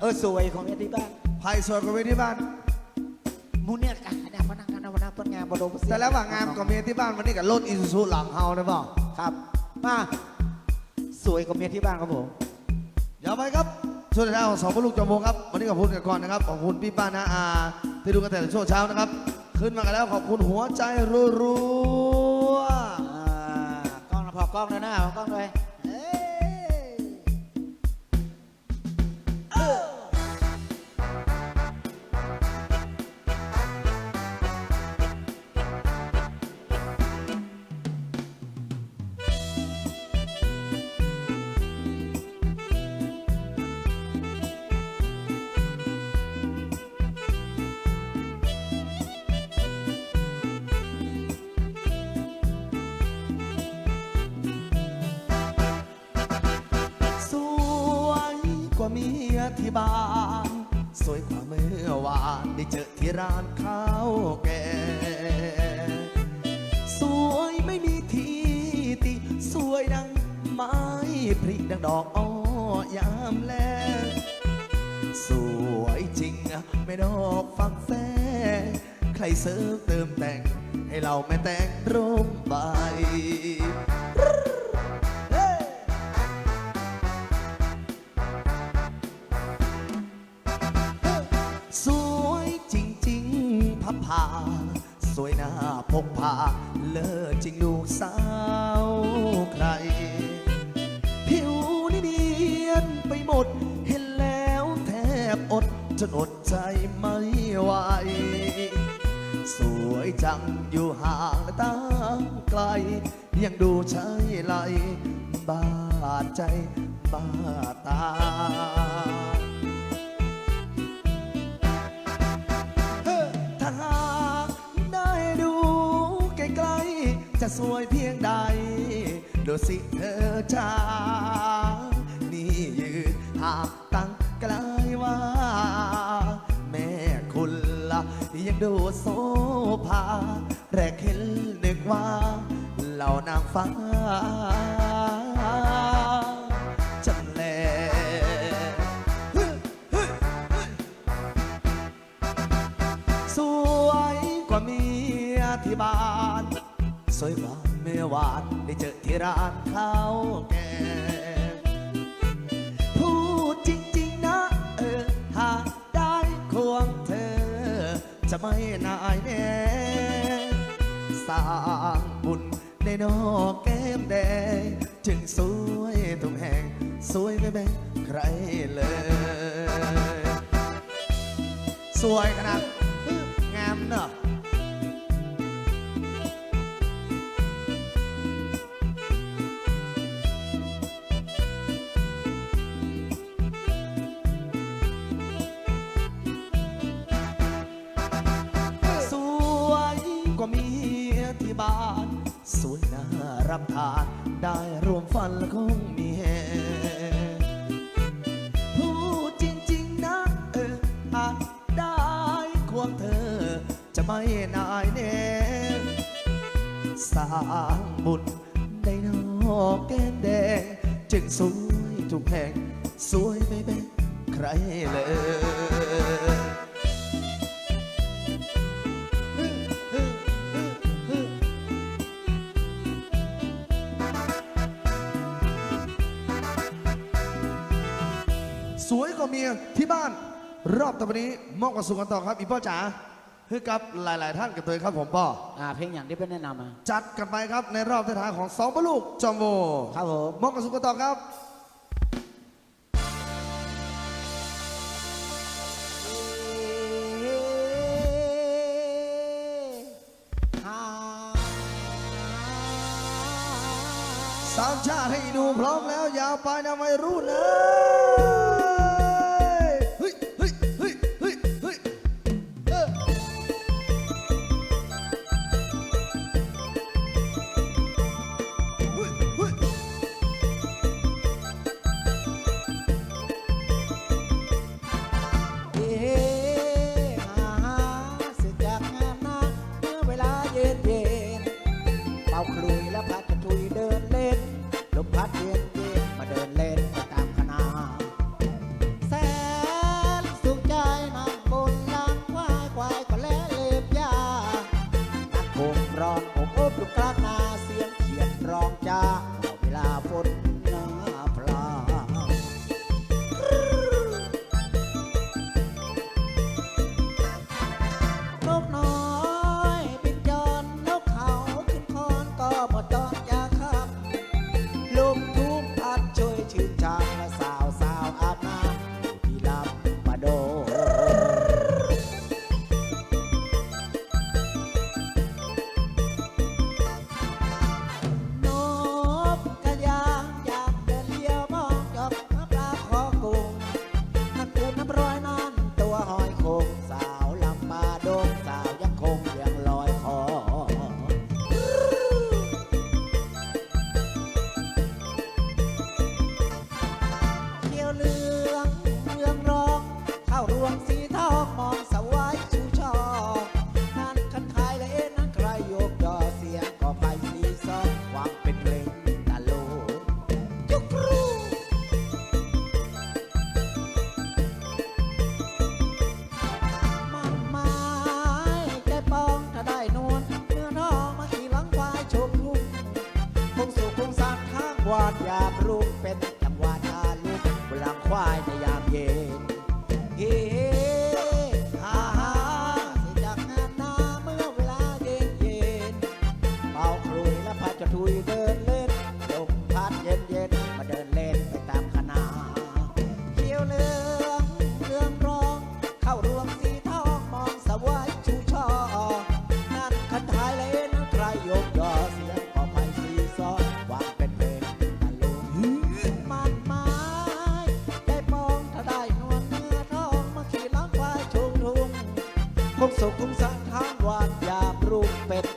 เออสวยของเมียที่บ้านไผ่สวยกว่าเมียที่บ้าน มูเนี่ยกันเนี่ยพนักงานวันนั้นเป็นงานบดมแต่แล้วว่างามกว่าเมียที่บ้านวันนี้กับรถอีซูซูหลังเฮาได้เปล่าครับมาสวยของเมียที่บ้านครับผมอย่าไปครับช่วงท้ายของสองพลูกจอมวงครับวันนี้ขอบคุณกันก่อนนะครับขอบคุณพี่ป้านาอาที่ดูกันแต่ช่วงเช้านะครับ ขึ้นมากันแล้วขอบคุณหัวใจรัวๆอ่ากล้องนะพอกล้องเลยนะพอกล้องเลยเอ้ย วยกว่าเมียที่บ้าน สวยกว่าเมื่อวานได้เจอที่ร้านข้าวแกงสวยไม่มีทีติ สวยดังไม้พริกดังดอกอ้อยามแลสวยจริงไม่ดอกฟังแฟ ใครเสริมเติมแต่ง ให้เราไม่แต่งร่มใบา สวยหน้าพกพา เลิศจริงลูกสาวใคร ผิวนี่เนียนไปหมด เห็นแล้วแทบอดจนอดใจไม่ไหว สวยจังอยู่ห่างและตั้งไกล ยังดูใช่ไหลบาดใจบาดตา จะสวยเพียงใด ดูสิเธอจ้านี่ยืนหางตั้งไกลว่า แม่คุณละยังดูโซภาแรกเห็นนึกว่า เหล่านางฟ้าจำแลสวยกว่าเมียที่บ้าน สวยกว่าเมื่อวานได้เจอที่ร้านข้าวแกงพูดจริงๆนะเออหากได้ควงเธอ จะไม่นายแน่สร้างบุญในนอกแก้มแดง จึงสวยทุกแห่ง สวยไม่แบ่งใครเลย สวยขนาดงามเนอะ รับทานได้รวมฝันและคงมีแหงพูดจริงๆนะเอออาจได้ควงเธอ จะไม่นายแน่สร้างบุญในนอกแก้มแดง จึงสวยทุกแห่ง สวยไม่แบ่งใครเลย สวยกว่าเมียที่บ้าน รอบต่อไปนี้มอบกับสุกันต่อครับอีพ่อจ๋าคือกับหลาย ๆ ท่านกับตัวครับผมพ่ออ่าเพลงอย่างที่เป็นแนะนำมาจัดกันไปครับในรอบท้ายๆของสองพระลูกจอมโบครับผมมอบกับสุกันต่อครับสามชาติให้ดูพร้อมแล้วยาวไปนะไม่รู้เลย amor. งสุขคงสังทางวานยามรูปเป็ด